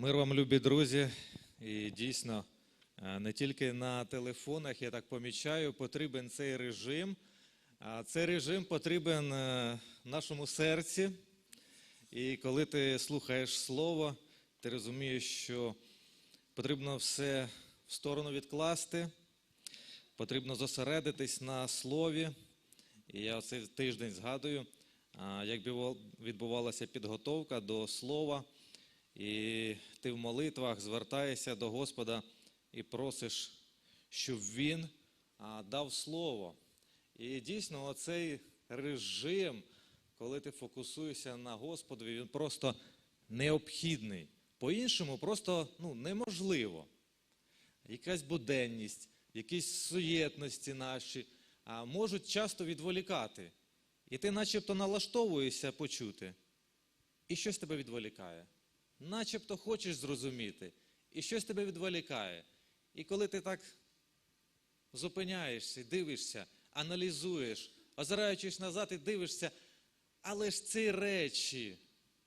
Мир вам, любі друзі, і дійсно е, не тільки на телефонах, я так помічаю, потрібен цей режим. А цей режим потрібен е, нашому серці. І коли ти слухаєш слово, ти розумієш, що потрібно все в сторону відкласти, потрібно зосередитись на слові. І я цей тиждень згадую, як відбувалася підготовка до слова. І ти в молитвах звертаєшся до Господа і просиш, щоб Він дав слово. І дійсно, оцей режим, коли ти фокусуєшся на Господові, він просто необхідний. По-іншому просто ну, неможливо. Якась буденність, якісь суєтності наші можуть часто відволікати. І ти начебто налаштовуєшся почути, і щось тебе відволікає. Начебто хочеш зрозуміти, і щось тебе відволікає. І коли ти так зупиняєшся, дивишся, аналізуєш, озираючись назад і дивишся, але ж ці речі,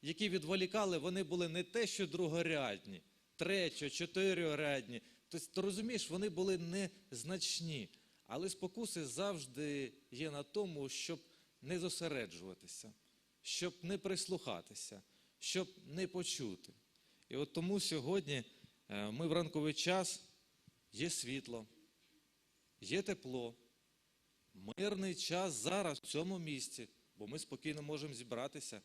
які відволікали, вони були не те, що другорядні, третьо, чотирьорядні. Тобто, ти розумієш, вони були незначні. Але спокуси завжди є на тому, щоб не зосереджуватися, щоб не прислухатися, щоб не почути. І от тому сьогодні е, ми в ранковий час є світло, є тепло, мирний час зараз в цьому місці, бо ми спокійно можемо зібратися.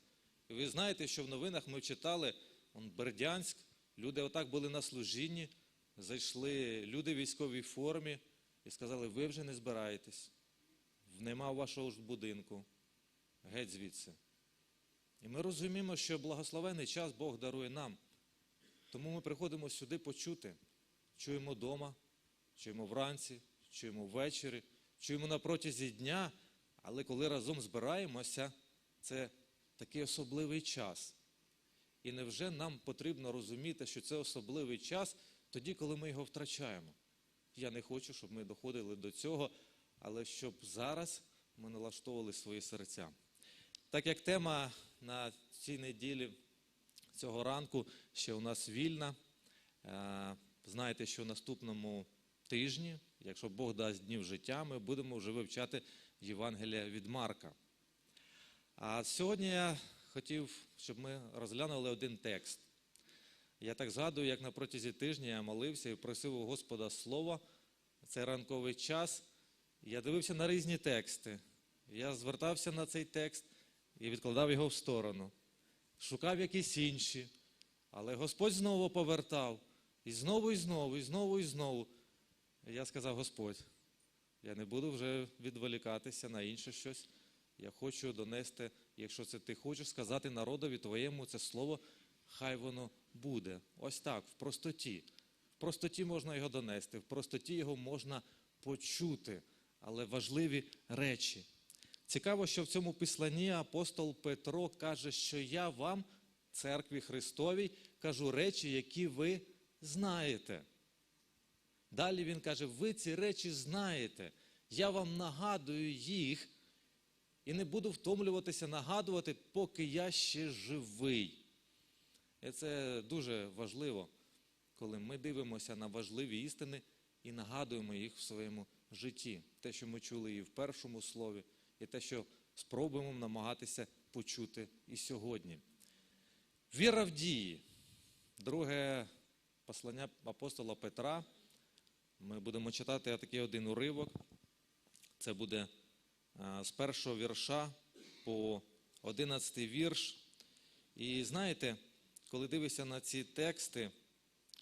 І ви знаєте, що в новинах ми читали он, Бердянськ, люди отак були на служінні, зайшли люди в військовій формі і сказали, ви вже не збираєтесь, нема вашого ж будинку, геть звідси. І ми розуміємо, що благословений час Бог дарує нам. Тому ми приходимо сюди почути. Чуємо вдома, чуємо вранці, чуємо ввечері, чуємо на протязі дня, але коли разом збираємося, це такий особливий час. І невже нам потрібно розуміти, що це особливий час тоді, коли ми його втрачаємо? Я не хочу, щоб ми доходили до цього, але щоб зараз ми налаштовували свої серця. Так як тема на цій неділі цього ранку ще у нас вільна. Е, Знаєте, що в наступному тижні, якщо Бог дасть днів життя, ми будемо вже вивчати Євангелія від Марка. А сьогодні я хотів, щоб ми розглянули один текст. Я так згадую, як на протязі тижня я молився і просив у Господа слова. Це ранковий час. Я дивився на різні тексти. Я звертався на цей текст і відкладав його в сторону. Шукав якісь інші. Але Господь знову повертав. І знову, і знову, і знову, і знову. Я сказав: Господь, я не буду вже відволікатися на інше щось. Я хочу донести, якщо це ти хочеш сказати народові твоєму це слово, хай воно буде. Ось так, в простоті. В простоті можна його донести, в простоті його можна почути, але важливі речі. Цікаво, що в цьому післанні апостол Петро каже, що я вам, церкві Христовій, кажу речі, які ви знаєте. Далі він каже: ви ці речі знаєте, я вам нагадую їх і не буду втомлюватися нагадувати, поки я ще живий. І це дуже важливо, коли ми дивимося на важливі істини і нагадуємо їх в своєму житті. Те, що ми чули і в першому слові, і те, що спробуємо намагатися почути і сьогодні. Віра в дії. Друге послання апостола Петра. Ми будемо читати такий один уривок. Це буде з першого вірша по одинадцятий вірш. І знаєте, коли дивишся на ці тексти,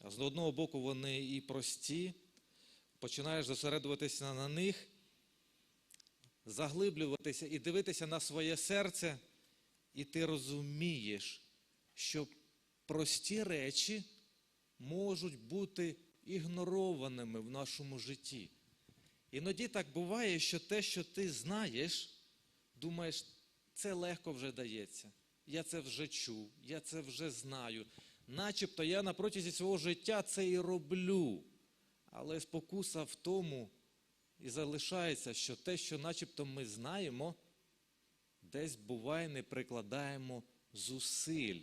з одного боку вони і прості, починаєш зосередуватися на них, заглиблюватися і дивитися на своє серце, і ти розумієш, що прості речі можуть бути ігнорованими в нашому житті. Іноді так буває, що те, що ти знаєш, думаєш, це легко вже дається. Я це вже чув, я це вже знаю. Начебто я на протязі свого життя це і роблю. Але спокуса в тому і залишається, що те, що начебто ми знаємо, десь буває не прикладаємо зусиль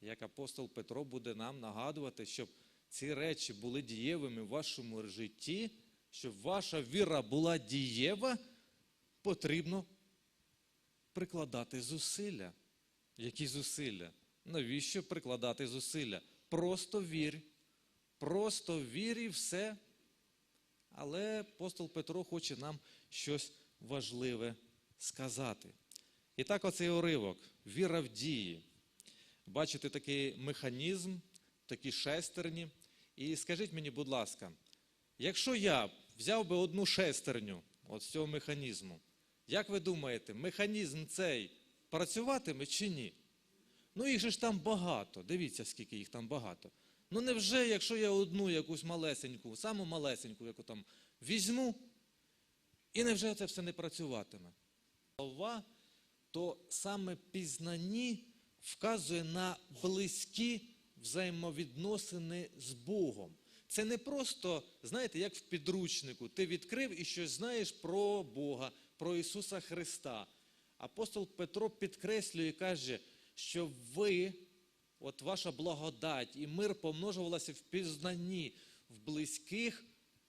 як апостол Петро буде нам нагадувати, щоб ці речі були дієвими в вашому житті, щоб ваша віра була дієва, потрібно прикладати зусилля. Які зусилля? Навіщо прикладати зусилля? Просто вір. Просто вір і все. Але апостол Петро хоче нам щось важливе сказати. І так, оцей уривок віра в дії. Бачите такий механізм, такі шестерні. І скажіть мені, будь ласка, якщо я взяв би одну шестерню от з цього механізму, як ви думаєте, механізм цей працюватиме чи ні? Ну їх же ж там багато. Дивіться, скільки їх там багато. Ну невже, якщо я одну якусь малесеньку, саму малесеньку, яку там візьму, і невже це все не працюватиме? Слова, то саме пізнанні вказує на близькі взаємовідносини з Богом. Це не просто, знаєте, як в підручнику, ти відкрив і щось знаєш про Бога, про Ісуса Христа. Апостол Петро підкреслює і каже, що ви, от ваша благодать і мир помножувалася в пізнанні, в близьких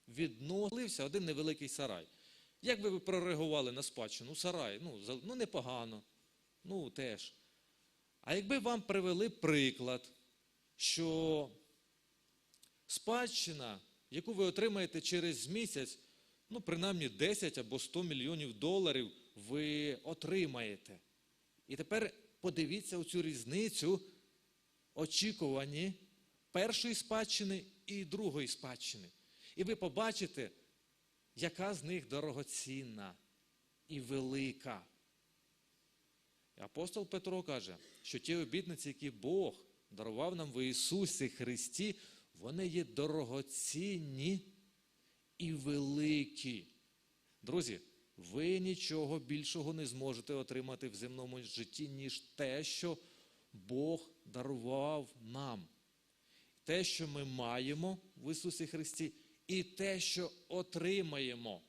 відносився один невеликий сарай. Як би ви прореагували на спадщину? Сарай, ну, ну непогано, ну теж. А якби вам привели приклад, що спадщина, яку ви отримаєте через місяць, ну, принаймні 10 або 100 мільйонів доларів ви отримаєте. І тепер подивіться оцю різницю очікувані першої спадщини і другої спадщини. І ви побачите, яка з них дорогоцінна і велика. Апостол Петро каже, що ті обітниці, які Бог дарував нам в Ісусі Христі, вони є дорогоцінні і великі. Друзі, ви нічого більшого не зможете отримати в земному житті, ніж те, що Бог дарував нам. Те, що ми маємо в Ісусі Христі, і те, що отримаємо.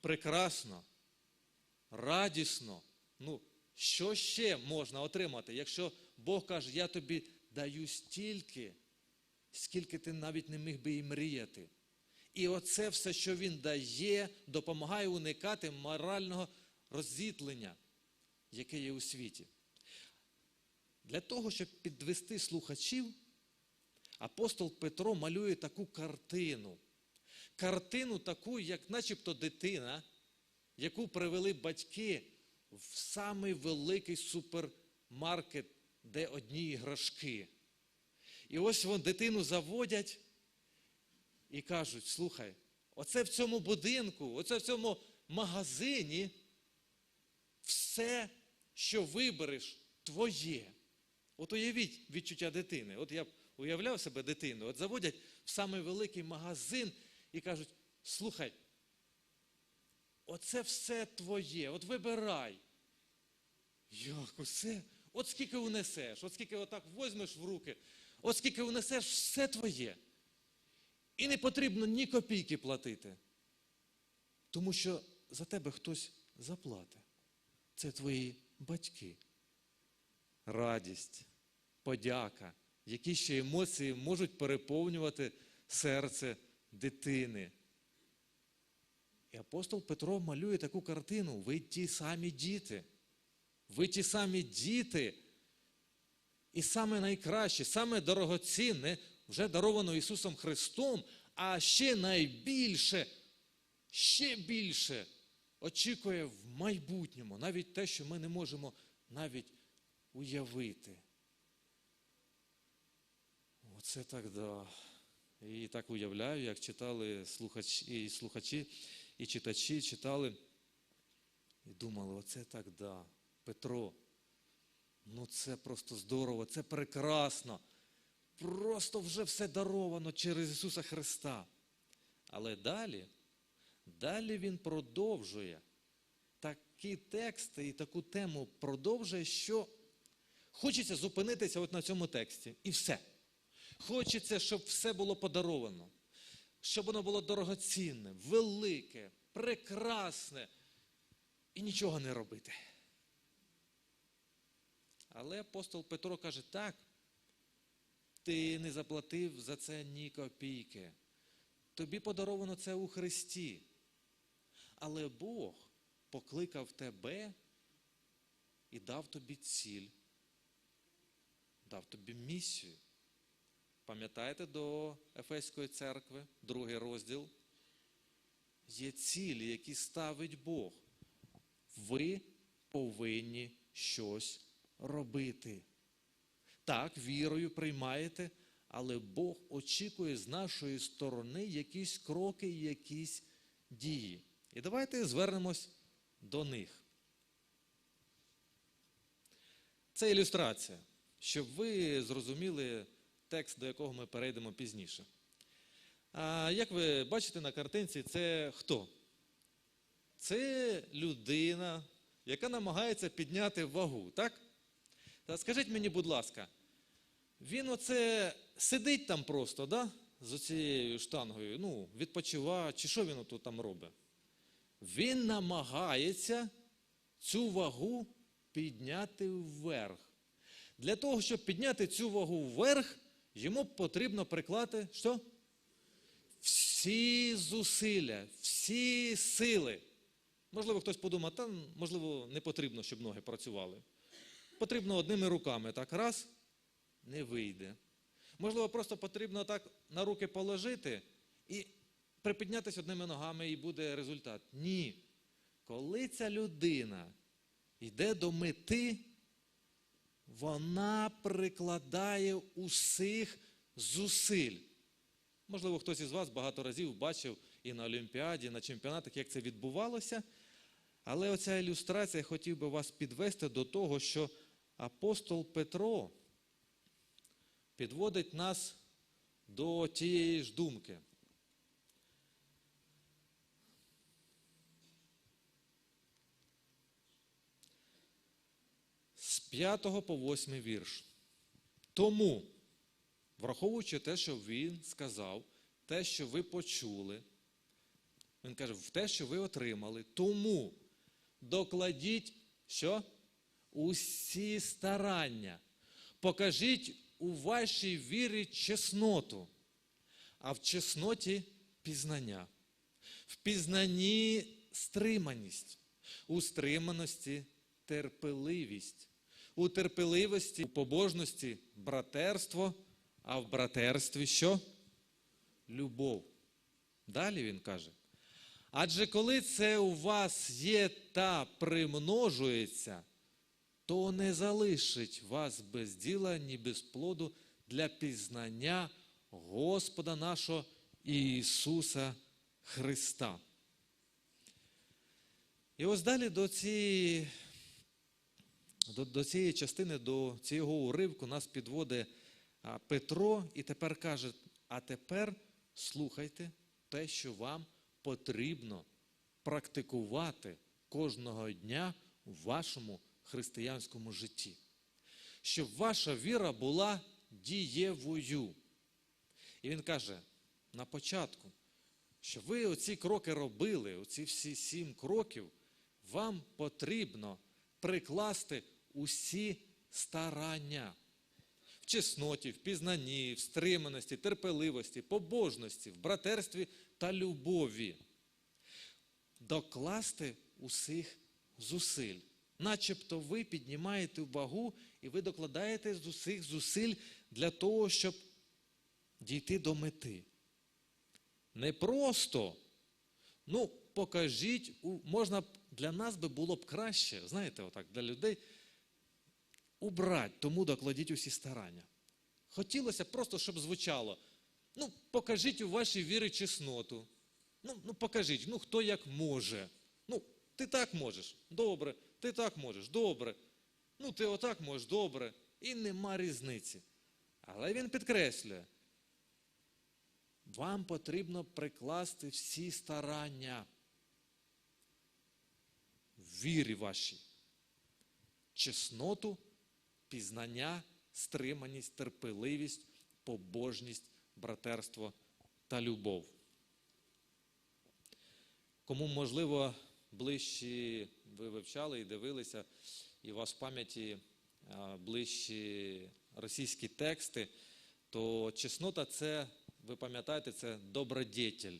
Прекрасно, радісно. Ну, що ще можна отримати, якщо Бог каже, я тобі даю стільки, скільки ти навіть не міг би і мріяти. І оце все, що він дає, допомагає уникати морального роззітлення, яке є у світі. Для того, щоб підвести слухачів, апостол Петро малює таку картину. Картину таку, як начебто дитина, яку привели батьки в самий великий супермаркет, де одні іграшки. І ось вон дитину заводять і кажуть: слухай, оце в цьому будинку, оце в цьому магазині все, що вибереш, твоє. От уявіть відчуття дитини. От я уявляв себе дитину, от заводять в самий великий магазин і кажуть: слухай, оце все твоє, от вибирай. Як усе? От скільки унесеш, от скільки отак возьмеш в руки, от скільки унесеш, все твоє. І не потрібно ні копійки платити. Тому що за тебе хтось заплатить. Це твої батьки. Радість, подяка, які ще емоції можуть переповнювати серце дитини. І апостол Петро малює таку картину. Ви ті самі діти. Ви ті самі діти. І саме найкраще, саме дорогоцінне вже даровано Ісусом Христом, а ще найбільше, ще більше очікує в майбутньому, навіть те, що ми не можемо навіть уявити. Оце так да. І так уявляю, як читали слухачі, і слухачі, і читачі читали, і думали, оце так да. Петро. Ну це просто здорово, це прекрасно. Просто вже все даровано через Ісуса Христа. Але далі, далі Він продовжує такі тексти і таку тему продовжує, що хочеться зупинитися от на цьому тексті. І все. Хочеться, щоб все було подаровано, щоб воно було дорогоцінне, велике, прекрасне і нічого не робити. Але апостол Петро каже: так, ти не заплатив за це ні копійки. Тобі подаровано це у Христі. Але Бог покликав тебе і дав тобі ціль, дав тобі місію. Пам'ятаєте до Ефеської церкви, другий розділ? Є цілі, які ставить Бог. Ви повинні щось робити. Так, вірою приймаєте, але Бог очікує з нашої сторони якісь кроки, якісь дії. І давайте звернемось до них. Це ілюстрація, щоб ви зрозуміли текст, до якого ми перейдемо пізніше. А як ви бачите на картинці, це хто? Це людина, яка намагається підняти вагу, так? Та скажіть мені, будь ласка, він оце сидить там просто, да? з цією штангою, ну, відпочиває, чи що він тут там робить? Він намагається цю вагу підняти вверх. Для того, щоб підняти цю вагу вверх, йому потрібно приклати що? Всі зусилля, всі сили. Можливо, хтось подумає, та можливо, не потрібно, щоб ноги працювали. Потрібно одними руками так раз, не вийде. Можливо, просто потрібно так на руки положити і припіднятися одними ногами, і буде результат. Ні. Коли ця людина йде до мети, вона прикладає усіх зусиль. Можливо, хтось із вас багато разів бачив і на Олімпіаді, і на чемпіонатах, як це відбувалося. Але оця ілюстрація хотів би вас підвести до того, що апостол Петро підводить нас до тієї ж думки. З 5 по 8 вірш. Тому, враховуючи те, що він сказав, те, що ви почули, він каже, в те, що ви отримали, тому докладіть що? Усі старання. Покажіть у вашій вірі чесноту, а в чесноті пізнання. В пізнанні стриманість, у стриманості терпеливість, у терпеливості, у побожності братерство, а в братерстві що? Любов. Далі він каже. Адже коли це у вас є та примножується, то не залишить вас без діла, ні без плоду для пізнання Господа нашого Ісуса Христа. І ось далі до цієї, до, до цієї частини, до цього уривку нас підводить Петро і тепер каже: а тепер слухайте те, що вам потрібно практикувати кожного дня в вашому християнському житті. Щоб ваша віра була дієвою. І він каже на початку, що ви оці кроки робили, оці всі сім кроків, вам потрібно прикласти усі старання в чесноті, в пізнанні, в стриманості, терпеливості, побожності, в братерстві та любові. Докласти усіх зусиль. Начебто ви піднімаєте вагу і ви докладаєте з усіх зусиль для того, щоб дійти до мети. Не просто, ну, покажіть, можна для нас би було б краще, знаєте, отак, для людей убрати, тому докладіть усі старання. Хотілося просто, щоб звучало. Ну, покажіть у вашій вірі чесноту. Ну, ну покажіть, ну хто як може. Ну, ти так можеш, добре, ти так можеш, добре. Ну, ти отак можеш, добре. І нема різниці. Але він підкреслює, вам потрібно прикласти всі старання в вірі вашій. Чесноту, пізнання, стриманість, терпеливість, побожність, братерство та любов. Кому, можливо, ближчі ви вивчали і дивилися, і у вас в пам'яті ближчі російські тексти, то чеснота це, ви пам'ятаєте, це добродетель.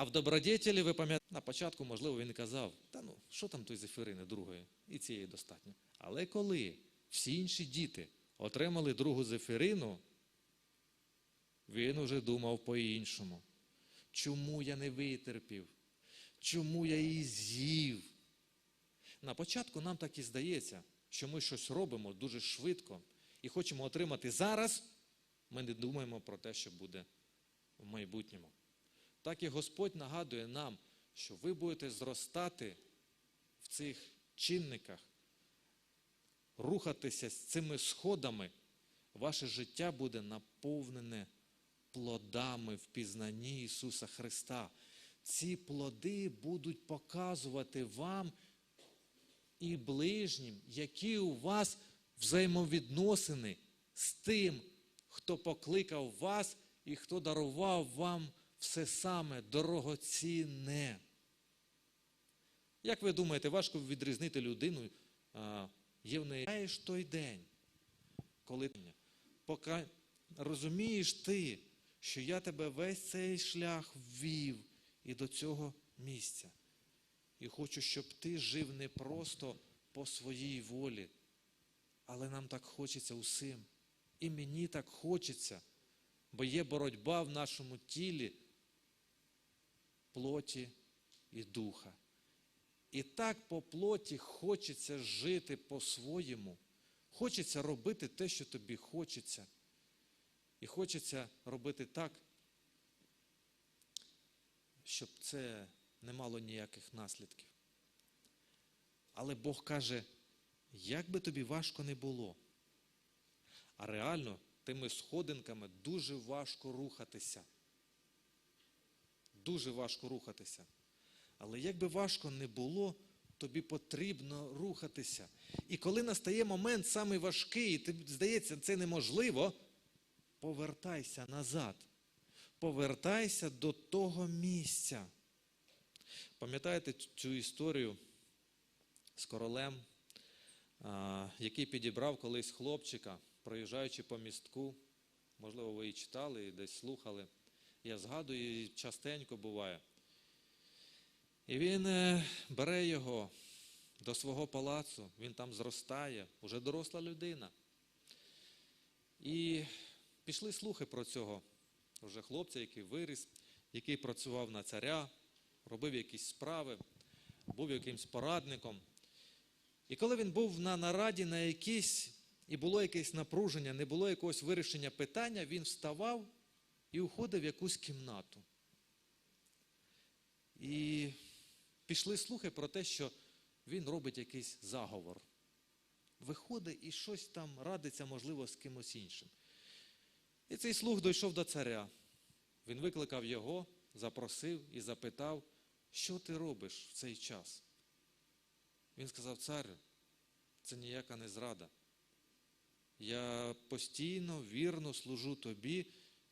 А в добродетелі, ви пам'ятаєте, на початку, можливо, він казав, та ну, що там той зефірини другої, і цієї достатньо. Але коли всі інші діти отримали другу зефірину, він уже думав по-іншому. Чому я не витерпів? Чому я її з'їв? На початку нам так і здається, що ми щось робимо дуже швидко і хочемо отримати зараз, ми не думаємо про те, що буде в майбутньому. Так і Господь нагадує нам, що ви будете зростати в цих чинниках, рухатися з цими сходами, ваше життя буде наповнене плодами в пізнанні Ісуса Христа. Ці плоди будуть показувати вам і ближнім, які у вас взаємовідносини з тим, хто покликав вас і хто дарував вам все саме дорогоцінне. Як ви думаєте, важко відрізнити людину, є в неї Знаєш той день, коли поки розумієш ти, що я тебе весь цей шлях ввів і до цього місця. І хочу, щоб ти жив не просто по своїй волі, але нам так хочеться усім. І мені так хочеться, бо є боротьба в нашому тілі, плоті і духа. І так по плоті хочеться жити по-своєму. Хочеться робити те, що тобі хочеться. І хочеться робити так, щоб це не мало ніяких наслідків. Але Бог каже, як би тобі важко не було, а реально тими сходинками дуже важко рухатися. Дуже важко рухатися. Але як би важко не було, тобі потрібно рухатися. І коли настає момент самий важкий, і тобі здається, це неможливо, повертайся назад. Повертайся до того місця. Пам'ятаєте цю історію з королем, який підібрав колись хлопчика, проїжджаючи по містку? Можливо, ви її читали і десь слухали. Я згадую, її частенько буває. І він е, бере його до свого палацу, він там зростає, уже доросла людина. І пішли слухи про цього вже хлопця, який виріс, який працював на царя, робив якісь справи, був якимсь порадником. І коли він був на нараді на якійсь, і було якесь напруження, не було якогось вирішення питання, він вставав і уходив в якусь кімнату. І пішли слухи про те, що він робить якийсь заговор. Виходить і щось там радиться, можливо, з кимось іншим. І цей слух дійшов до царя. Він викликав його, запросив і запитав, що ти робиш в цей час. Він сказав, царю, це ніяка не зрада. Я постійно, вірно служу тобі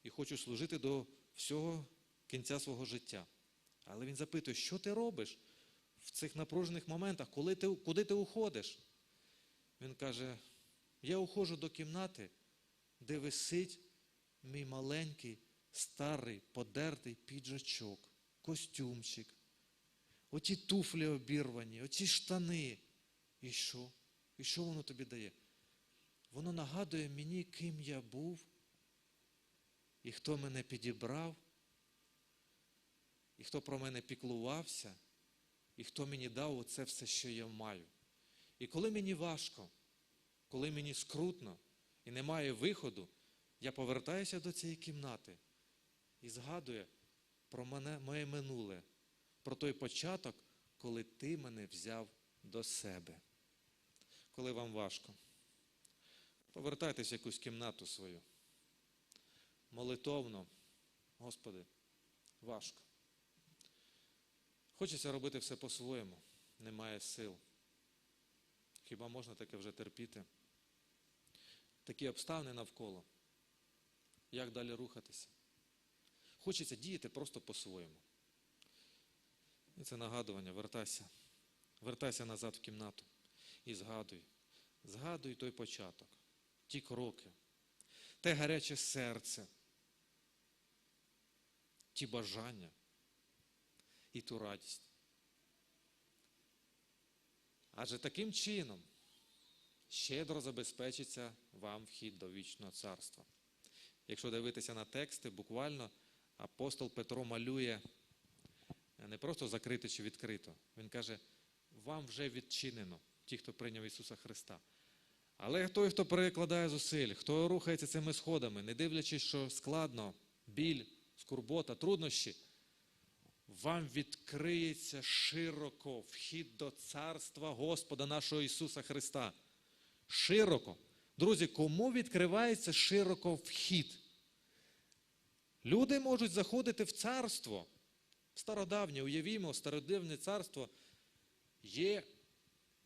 і хочу служити до всього кінця свого життя. Але він запитує, що ти робиш в цих напружених моментах, коли ти, куди ти уходиш? Він каже: я уходжу до кімнати, де висить мій маленький, старий, подертий піджачок, костюмчик, оті туфлі обірвані, оті штани. І що? І що воно тобі дає? Воно нагадує мені, ким я був, і хто мене підібрав, і хто про мене піклувався, і хто мені дав оце все, що я маю. І коли мені важко, коли мені скрутно і немає виходу, я повертаюся до цієї кімнати і згадую про мене, моє минуле, про той початок, коли ти мене взяв до себе. Коли вам важко, повертайтесь в якусь кімнату свою. Молитовно, Господи, важко. Хочеться робити все по-своєму, немає сил. Хіба можна таке вже терпіти? Такі обставини навколо. Як далі рухатися? Хочеться діяти просто по-своєму. І це нагадування, вертайся. Вертайся назад в кімнату. і згадуй. Згадуй той початок, ті кроки, те гаряче серце, ті бажання і ту радість. Адже таким чином щедро забезпечиться вам вхід до вічного царства. Якщо дивитися на тексти, буквально апостол Петро малює не просто закрито чи відкрито. Він каже, вам вже відчинено, ті, хто прийняв Ісуса Христа. Але той, хто перекладає зусиль, хто рухається цими сходами, не дивлячись, що складно, біль, скурбота, труднощі, вам відкриється широко вхід до царства Господа нашого Ісуса Христа. Широко. Друзі, кому відкривається широко вхід? Люди можуть заходити в царство. Стародавнє, уявімо, стародавнє царство є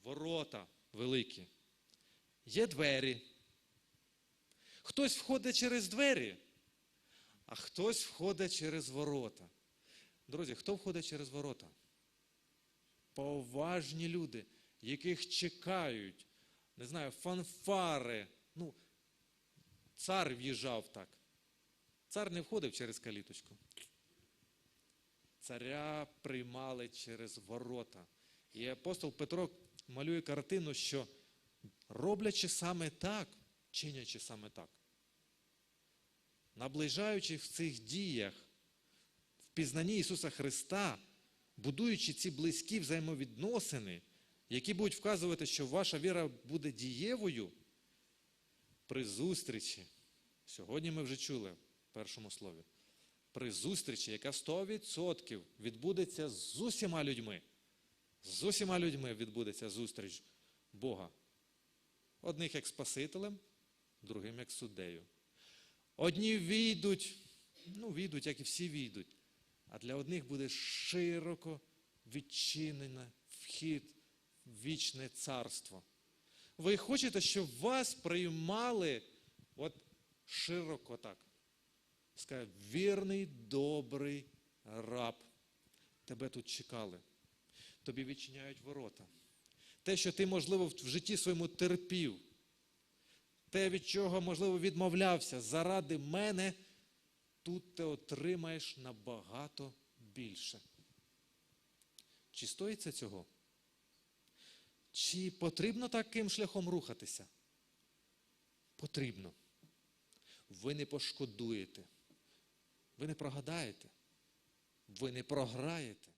ворота великі, є двері. Хтось входить через двері, а хтось входить через ворота. Друзі, хто входить через ворота? Поважні люди, яких чекають, не знаю, фанфари. Ну, цар в'їжджав так. Цар не входив через каліточку. Царя приймали через ворота. І апостол Петро малює картину, що роблячи саме так, чинячи саме так, наближаючи в цих діях, в пізнанні Ісуса Христа, будуючи ці близькі взаємовідносини, які будуть вказувати, що ваша віра буде дієвою при зустрічі. Сьогодні ми вже чули в першому слові. При зустрічі, яка 100% відбудеться з усіма людьми. З усіма людьми відбудеться зустріч Бога. Одних як Спасителем, другим як суддею. Одні війдуть, ну, війдуть, як і всі війдуть. А для одних буде широко відчинений вхід в вічне царство. Ви хочете, щоб вас приймали от широко так. Скаже, вірний, добрий раб. Тебе тут чекали. Тобі відчиняють ворота. Те, що ти, можливо, в житті своєму терпів, те, від чого, можливо, відмовлявся, заради мене, тут ти отримаєш набагато більше. Чи стоїться цього? Чи потрібно таким шляхом рухатися? Потрібно. Ви не пошкодуєте. Ви не прогадаєте. Ви не програєте.